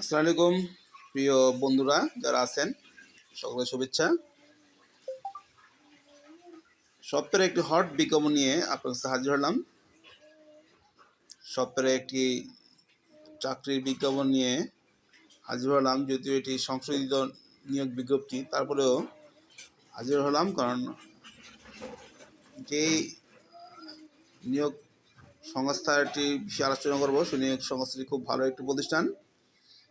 আসসালামু আলাইকুম, প্রিয় বন্ধুরা যারা আছেন, সকলের শুভেচ্ছা। সপ্তাহে একটি হট বিজ্ঞাপন নিয়ে আপনার কাছে হাজির হলাম। সপ্তাহে একটি চাকরির বিজ্ঞাপন নিয়ে হাজির হলাম, যদিও এটি সংশোধিত নিয়োগ বিজ্ঞপ্তি, তারপরেও হাজির হলাম কারণ যেই নিয়োগ সংস্থাটি বিষয়ে আলোচনা করব, সেই নিয়োগ সংস্থাটি খুব ভালো একটি প্রতিষ্ঠান।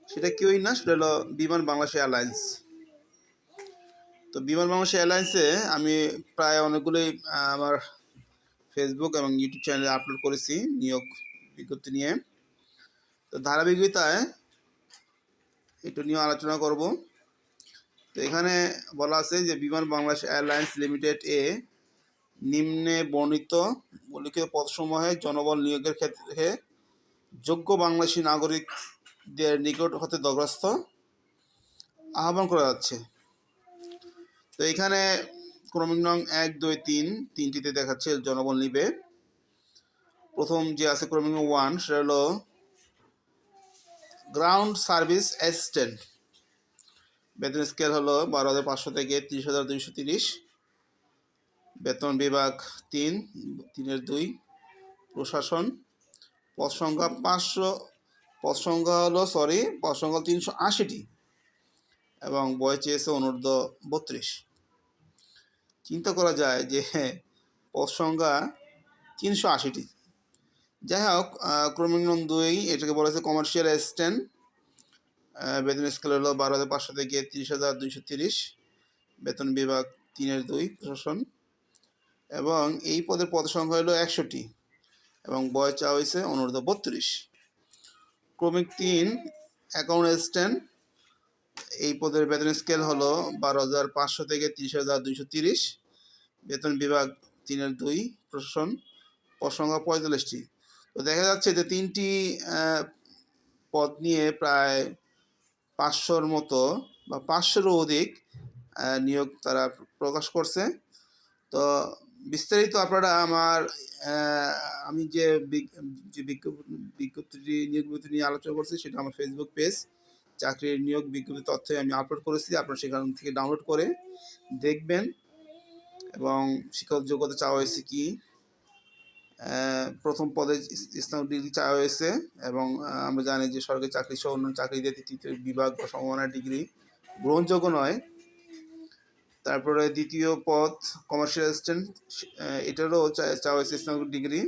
সেটা কেউই না? সেটা হলো বিমান বাংলাদেশ এয়ারলাইন্স। তো বিমান বাংলাদেশ এয়ারলাইন্সে আমি প্রায় অনেকগুলোই আমার ফেসবুক এবং ইউটিউব চ্যানেলে আপলোড করেছি নিয়োগ বিজ্ঞপ্তি নিয়ে। তো ধারাবাহিকতায় একটু নিয়ে আলোচনা করব। তো এখানে বলা আছে যে বিমান বাংলাদেশ এয়ারলাইন্স লিমিটেড এ নিম্নে বর্ণিত উল্লিখিত পদসমূহে জনবল নিয়োগের ক্ষেত্রে যোগ্য বাংলাদেশি নাগরিকদের নিকট হতে দরখাস্ত আহ্বান করা যাচ্ছে। তো এখানে ক্রমিক নং এক, দুই, তিন, তিনটিতে দেখাচ্ছে জনগণ নিবে। প্রথম যে আছে ক্রমিক নং ওয়ান, সেটা হলো গ্রাউন্ড সার্ভিস অ্যাসিস্ট্যান্ট। বেতন স্কেল হলো বারো হাজার পাঁচশো থেকে তিরিশ হাজার দুইশো তিরিশ। বেতন বিভাগ তিন, তিনের দুই। প্রশাসন, পদ সংখ্যা পাঁচশো পদ সংখ্যা হলো সরি পদ সংখ্যা তিনশো আশিটি এবং বয়স চেয়েছে অনূর্ধ্ব বত্রিশ। চিন্তা করা যায় যে পদ সংখ্যা তিনশো আশিটি। যাই হোক ক্রমিক দুই, এটাকে বলেছে কমার্শিয়াল অ্যাসিস্ট্যান্ট বেতন স্কেল হলো বারো হাজার পাঁচশো থেকে তিরিশ হাজার দুইশো তিরিশ। বেতন বিভাগ তিনের দুই, প্রশাসন। এবং এই পদের পদ সংখ্যা হলো একশোটি এবং বয়স চাওয়া হয়েছে অনূর্ধ্ব বত্রিশ। ক্রমিক তিন অ্যাকাউন্ট অ্যাসিস্ট্যান্ট এই পদের বেতন স্কেল হলো বারো হাজার পাঁচশো থেকে তিরিশ হাজার দুইশো তিরিশ। বেতন বিভাগ তিনের দুই, প্রশাসন পদ সংখ্যা পঁয়তাল্লিশটি। তো দেখা যাচ্ছে যে তিনটি পদ নিয়ে প্রায় পাঁচশোর মতো বা পাঁচশোরও অধিক নিয়োগ তারা প্রকাশ করছে। তো বিস্তারিত আপনারা আমার আমি যে যে বিজ্ঞপ্তি বিজ্ঞপ্তিটি নিয়োগ বিজ্ঞপ্তি নিয়ে আলোচনা করছি সেটা আমার ফেসবুক পেজ চাকরির নিয়োগ বিজ্ঞপ্তি তথ্য আমি আপলোড করেছি, আপনারা সেখান থেকে ডাউনলোড করে দেখবেন। এবং শিক্ষক যোগ্যতা চাওয়া হয়েছে কি? প্রথম পদে ইসলাম ডিগ্রি চাওয়া হয়েছে এবং আমরা জানি যে সরকারি চাকরি সহ অন্যান্য চাকরিতে তৃতীয় বিভাগ বা সমমানের ডিগ্রি গ্রহণযোগ্য নয়। তারপরে দ্বিতীয় পদ কমার্শিয়াল অ্যাসিস্ট্যান্ট এটারও চাওয়া স্নাতক ডিগ্রি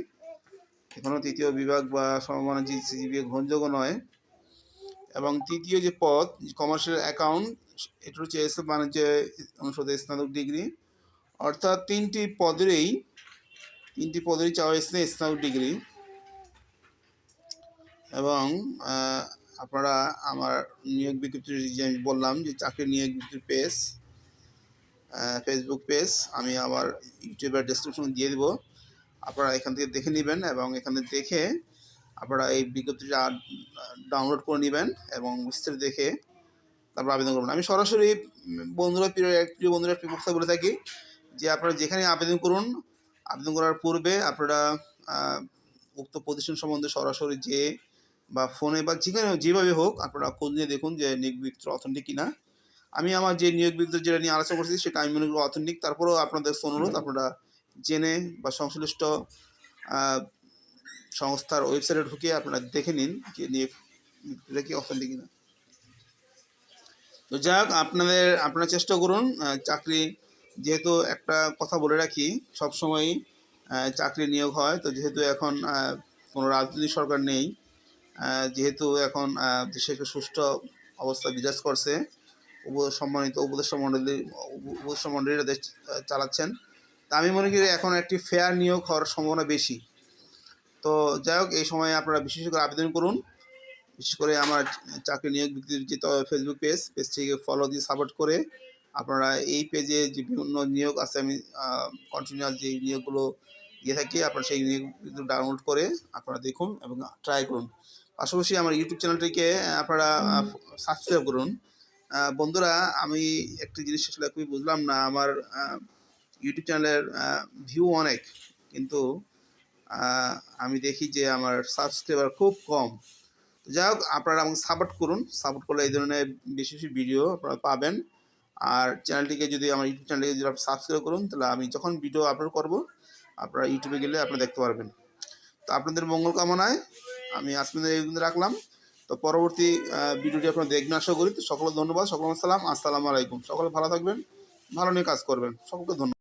এখনও তৃতীয় বিভাগ বা সমমানের জিসিবি গ্রহণযোগ্য নয়। এবং তৃতীয় যে পদ কমার্শিয়াল অ্যাকাউন্ট এটারও চেয়েছে বাণিজ্য অনুষদে স্নাতক ডিগ্রি অর্থাৎ তিনটি পদেরই তিনটি পদেরই চাওয়া হয়েছে স্নাতক ডিগ্রি এবং আপনারা আমার নিয়োগ বিজ্ঞপ্তির যে আমি বললাম যে চাকরি নিয়োগ বিজ্ঞপ্তির পেজ ফেসবুক পেজ আমি আমার ইউটিউবের ডেসক্রিপশন দিয়ে দিব। আপনারা এখান থেকে দেখে নেবেন এবং এখানে দেখে আপনারা এই বিজ্ঞপ্তিটা ডাউনলোড করে নেবেন এবং বিস্তারিত দেখে তারপর আবেদন করবেন। আমি সরাসরি বন্ধুরা, প্রিয় প্রিয় বন্ধুরা, একটি কথা বলে থাকি যে আপনারা যেখানে আবেদন করুন, আবেদন করার পূর্বে আপনারা উক্ত প্রতিষ্ঠান সম্বন্ধে সরাসরি যে বা ফোনে বা যেখানে যেভাবে হোক আপনারা খোঁজ নিয়ে দেখুন যে বিজ্ঞপ্তি অথেন্টিক কিনা। আমি আমার যে নিয়োগ বিজ্ঞপ্তি যেটা নিয়ে আলোচনা করছি সেটা আমি মনে করি অথেন্টিক তারপরেও আপনাদের অনুরোধ, আপনারা জেনে বা সংশ্লিষ্ট সংস্থার ওয়েবসাইটে ঢুকে আপনারা দেখে নিন যে নিয়োগ কি অথেন্টিক কিনা। তো যাক আপনাদের, আপনারা চেষ্টা করুন চাকরি যেহেতু একটা কথা বলে রাখি সবসময় চাকরি নিয়োগ হয়। তো যেহেতু এখন কোনো রাজনৈতিক সরকার নেই যেহেতু এখন দেশে একটা সুষ্ঠু অবস্থা বিরাজ করছে সম্মানিত উপদেষ্টা মণ্ডলী উপ- উপদেষ্টা মণ্ডলীরা চালাচ্ছেন। তা আমি মনে করি এখন একটি ফেয়ার নিয়োগ হওয়ার সম্ভাবনা বেশি। তো যাই হোক, এই সময় আপনারা বিশেষ করে আবেদন করুন। বিশেষ করে আমার চাকরি নিয়োগ বিক্রির যে ফেসবুক পেজ পেজটিকে ফলো দিয়ে সাপোর্ট করে আপনারা এই পেজে যে বিভিন্ন নিয়োগ আছে, আমি কন্টিনিউয়াস যে নিয়োগগুলো দিয়ে থাকি, আপনারা সেই নিয়োগ ডাউনলোড করে আপনারা দেখুন এবং ট্রাই করুন। পাশাপাশি আমার ইউটিউব চ্যানেলটিকে আপনারা সাবস্ক্রাইব করুন। বন্ধুরা, আমি একটি জিনিস আসলে খুবই বুঝলাম না। আমার ইউটিউব চ্যানেলের ভিউ অনেক, কিন্তু আমি দেখি যে আমার সাবস্ক্রাইবার খুব কম। যাই হোক, আপনারা আমাকে সাপোর্ট করুন। সাপোর্ট করলে এই ধরনের বেশি বেশি ভিডিও আপনারা পাবেন। আর চ্যানেলটিকে যদি আমার ইউটিউব চ্যানেলটিকে যদি আপনি সাবস্ক্রাইব করুন, তাহলে আমি যখন ভিডিও আপলোড করব, আপনারা ইউটিউবে গেলে আপনারা দেখতে পারবেন। তো আপনাদের মঙ্গল কামনায় আমি আজকে রাখলাম। তো পরবর্তী ভিডিওটি আপনারা দেখবেন, আশা করি। তো সকলে ধন্যবাদ সকল সালাম, আসসালামু আলাইকুম। সকলে ভালো থাকবেন, ভালো নিয়ে কাজ করবেন। সকলকে ধন্যবাদ।